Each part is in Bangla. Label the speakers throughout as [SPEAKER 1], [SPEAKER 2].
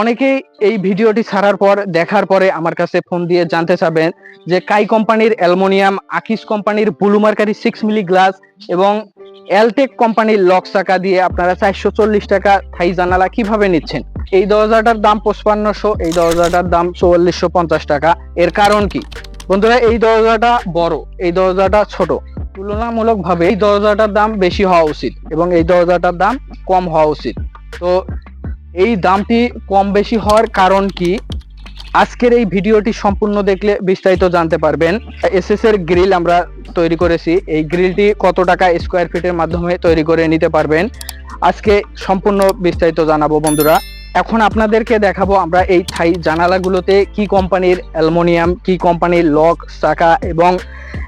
[SPEAKER 1] অনেকেই এই ভিডিওটি ছাড়ার পর, দেখার পরে আমার কাছে ফোন দিয়ে জানতে চাবেন যে কাই কোম্পানির অ্যালুমিনিয়াম, আকিস কোম্পানির বুলুমার্কারি সিক্স মিলি গ্লাস এবং এলটেক কোম্পানির লক চাকা দিয়ে আপনারা চারশো চল্লিশ টাকা থাই জানালা কীভাবে নিচ্ছেন? এই দরজাটার দাম পঁচপান্নশো, এই দরজাটার দাম চুয়াল্লিশশো পঞ্চাশ টাকা। এর কারণ কি? বন্ধুরা, এই দরজাটা বড়, এই দরজাটা ছোট। তুলনামূলকভাবে এই দরজাটার দাম বেশি হওয়া উচিত এবং এই দরজাটার দাম কম হওয়া উচিত। তো এই দামটি কম বেশি হওয়ার কারণ কি? আজকের এই ভিডিওটি সম্পূর্ণ দেখলে বিস্তারিত জানতে পারবেন। এসএস এর গ্রিল আমরা তৈরি করেছি। এই গ্রিলটি কত টাকা স্কোয়ার ফিটের মাধ্যমে তৈরি করে নিতে পারবেন? আজকে সম্পূর্ণ বিস্তারিত জানাব বন্ধুরা। এখন আপনাদেরকে দেখাবো আমরা এই থাই জানালাগুলোতে কি কোম্পানির অ্যালুমিনিয়াম, কি কোম্পানির লক, চাকা এবং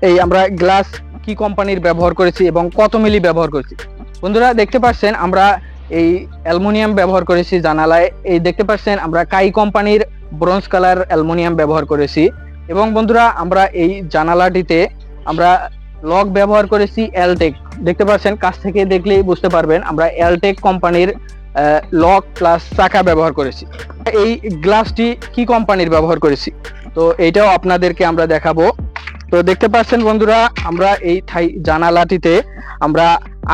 [SPEAKER 1] এই আমরা গ্লাস কি কোম্পানির ব্যবহার করেছি এবং কত মিলি ব্যবহার করেছি। বন্ধুরা, দেখতে পাচ্ছেন আমরা এই অ্যালুমিনিয়াম ব্যবহার করেছি জানালায়। এই দেখতে পাচ্ছেন, আমরা কাই কোম্পানির ব্রোঞ্জ কালার অ্যালুমিনিয়াম ব্যবহার করেছি। এবং বন্ধুরা, আমরা এই জানালাটিতে আমরা লক ব্যবহার করেছি এলটেক দেখতে পাচ্ছেন, কাছ থেকে দেখলেই বুঝতে পারবেন, আমরা এলটেক কোম্পানির লক প্লাস চাকা ব্যবহার করেছি। এই গ্লাসটি কি কোম্পানির ব্যবহার করেছি? তো এইটাও আপনাদেরকে আমরা দেখাবো। তো দেখতে পাচ্ছেন বন্ধুরা, আমরা এই জানালাটিতে আমরা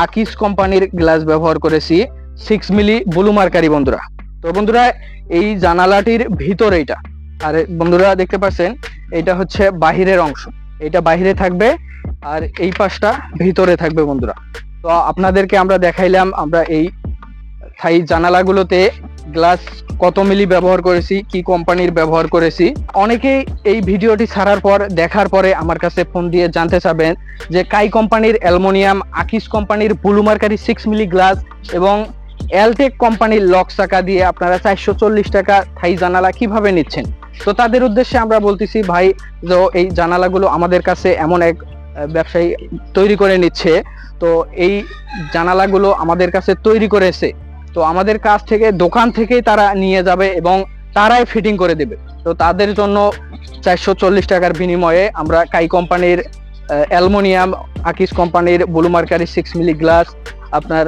[SPEAKER 1] আকিস কোম্পানির গ্লাস ব্যবহার করেছি। সিক্স মিলি ব্লু মার্কারি বন্ধুরা। তো বন্ধুরা, এই জানালাটির ভিতর এইটা। আর বন্ধুরা দেখতে পাচ্ছেন এটা হচ্ছে বাহিরের অংশ। এটা বাহিরে থাকবে আর এই পাশটা ভিতরে থাকবে বন্ধুরা। তো আপনাদেরকে আমরা দেখাইলাম, আমরা এই থাই জানালাগুলোতে গ্লাস কত মিলি ব্যবহার করেছি, কি কোম্পানির ব্যবহার করেছি। অনেকেই এই ভিডিওটি ছাড়ার পর, দেখার পরে আমার কাছে ফোন দিয়ে জানতে চাবেন যে কাই কোম্পানির অ্যালুমিনিয়াম, আকিস কোম্পানির বুলুমার্কারি সিক্স মিলি গ্লাস এবং এলটেক কোম্পানির লক চাকা দিয়ে আপনারা চারশো চল্লিশ টাকা থাই জানালা কীভাবে নিচ্ছেন? তো তাদের উদ্দেশ্যে আমরা বলতেছি, ভাই যে এই জানালাগুলো আমাদের কাছে এমন এক ব্যবসায়ী তৈরি করে নিচ্ছে। তো এই জানালাগুলো আমাদের কাছে তৈরি করেছে। তো আমাদের কাছ থেকে, দোকান থেকেই তারা নিয়ে যাবে এবং তারাই ফিটিং করে দেবে। তো তাদের জন্য চারশো চল্লিশ টাকার বিনিময়ে আমরা কাই কোম্পানির অ্যালমোনিয়াম, আকিস কোম্পানির, বুলুমার্কারি, সিক্স মিলি গ্লাস, আপনার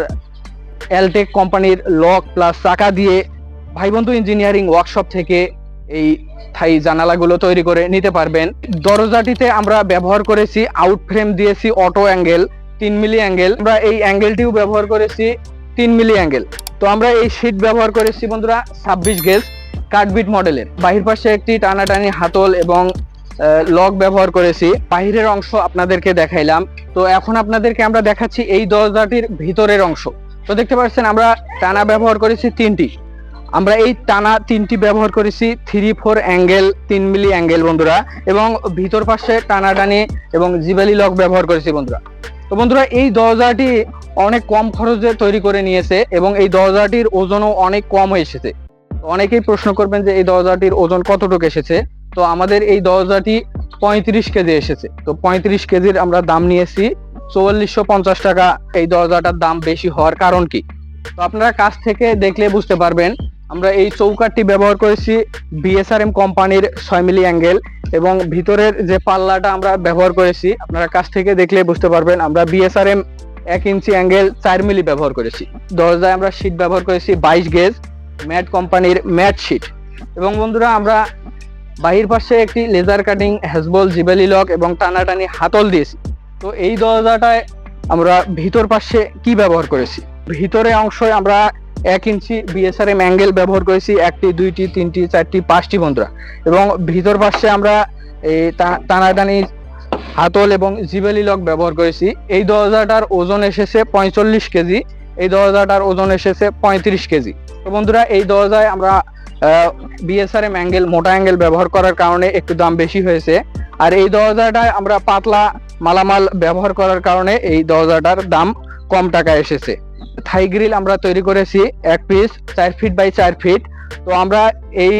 [SPEAKER 1] এলটেক কোম্পানির লক প্লাস চাকা দিয়ে ভাই বন্ধু ইঞ্জিনিয়ারিং ওয়ার্কশপ থেকে এই থাই জানালাগুলো তৈরি করে নিতে পারবেন। দরজাটিতে আমরা ব্যবহার করেছি আউট ফ্রেম দিয়েছি অটো অ্যাঙ্গেল তিন মিলি অ্যাঙ্গেল আমরা এই অ্যাঙ্গেলটিও ব্যবহার করেছি তিন মিলি অ্যাঙ্গেল তো আমরা এই শীট ব্যবহার করেছি বন্ধুরা ছাব্বিশ গেজ কাঠবিট মডেলের। বাহির পাশে একটি টানাটানি হাতল এবং লক ব্যবহার করেছি। বাহিরের অংশ আপনাদেরকে দেখাইলাম। তো এখন আপনাদেরকে আমরা দেখাচ্ছি এই দরজাটির ভিতরের অংশ। তো দেখতে পাচ্ছেন, আমরা টানা ব্যবহার করেছি তিনটি। আমরা এই টানা তিনটি ব্যবহার করেছি থ্রি ফোর অ্যাঙ্গেল তিন মিলি অ্যাঙ্গেল বন্ধুরা, এবং ভিতর পাশে টানা টানাটানি এবং জিবেলি লক ব্যবহার করেছি বন্ধুরা। তো বন্ধুরা, এই দরজাটি অনেক কম খরচে তৈরি করে নিয়েছে এবং এই দরজাটির ওজনও অনেক কম এসেছে। অনেকেই প্রশ্ন করবেন যে এই দরজাটির ওজন কতটুকু এসেছে? তো আমাদের এই দরজাটি পঁয়ত্রিশ কেজি এসেছে। তো পঁয়ত্রিশ কেজির আমরা দাম নিয়েছি চুয়াল্লিশশো পঞ্চাশ টাকা এই দরজাটার দাম বেশি হওয়ার কারণ কি? তো আপনারা কাছ থেকে দেখলে বুঝতে পারবেন, আমরা এই চৌকাঠটি ব্যবহার করেছি বিএসআরএম কোম্পানির ছয় মিলি অ্যাঙ্গেল এবং ভিতরের যে পাল্লাটা আমরা ব্যবহার করেছি, আপনারা কাছ থেকে দেখলে বুঝতে পারবেন, আমরা বিএসআরএম এক ইঞ্চি অ্যাঙ্গেল চার মিলি ব্যবহার করেছি। দরজায় আমরা শীট ব্যবহার করেছি বাইশ গেজ, ম্যাট কোম্পানির ম্যাট শীট এবং বন্ধুরা, আমরা বাহির পাশে একটি লেজার কাটিং হ্যাজবল জিবেলি লক এবং টানাটানি হাতল দিয়েছি। তো এই দরজাটায় আমরা ভিতর পাশে কি ব্যবহার করেছি? ভিতরে অংশে আমরা এক ইঞ্চি বিএসআরএম অ্যাঙ্গেল ব্যবহার করেছি, একটি, দুইটি, তিনটি, চারটি, পাঁচটি বন্ধুরা এবং ভিতর পাশে আমরা এই টানাটানি, হাতল এবং জিবেলি লক ব্যবহার করেছি। এই দরজাটার ওজন এসেছে পঁয়তাল্লিশ কেজি, এই দরজাটার ওজন এসেছে পঁয়ত্রিশ কেজি। তো বন্ধুরা, এই দরজায় আমরা বিএসআরএম অ্যাঙ্গেল মোটা অ্যাঙ্গেল ব্যবহার করার কারণে একটু দাম বেশি হয়েছে। আর এই দরজাটায় আমরা পাতলা মালামাল ব্যবহার করার কারণে এই দরজাটার দাম কম টাকা এসেছে। থাই গ্রিল আমরা তৈরি করেছি এক পিস চার ফিট বাই চার ফিট তো আমরা এই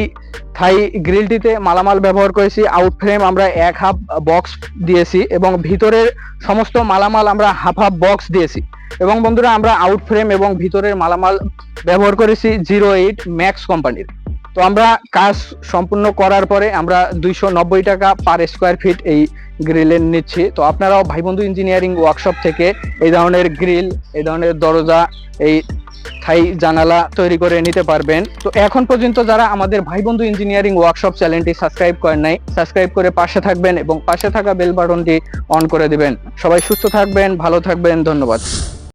[SPEAKER 1] থাই গ্রিলটিতে মালামাল ব্যবহার করেছি। আউট ফ্রেম আমরা এক হাফ বক্স দিয়েছি এবং ভিতরের সমস্ত মালামাল আমরা হাফ হাফ বক্স দিয়েছি। এবং বন্ধুরা, আমরা আউট ফ্রেম এবং ভিতরের মালামাল ব্যবহার করেছি জিরো এইট ম্যাক্স কোম্পানির তো আমরা কাজ সম্পূর্ণ করার পরে আমরা দুইশো নব্বই টাকা পার স্কোয়ার ফিট এই গ্রিলের নিচ্ছি। তো আপনারাও ভাই বন্ধু ইঞ্জিনিয়ারিং ওয়ার্কশপ থেকে এই ধরনের গ্রিল এই ধরনের দরজা, এই থাই জানালা তৈরি করে নিতে পারবেন। তো এখন পর্যন্ত যারা আমাদের ভাই বন্ধু ইঞ্জিনিয়ারিং ওয়ার্কশপ চ্যানেলটি সাবস্ক্রাইব করেন নাই সাবস্ক্রাইব করে পাশে থাকবেন এবং পাশে থাকা বেল বাটনটি অন করে দিবেন। সবাই সুস্থ থাকবেন, ভালো থাকবেন, ধন্যবাদ।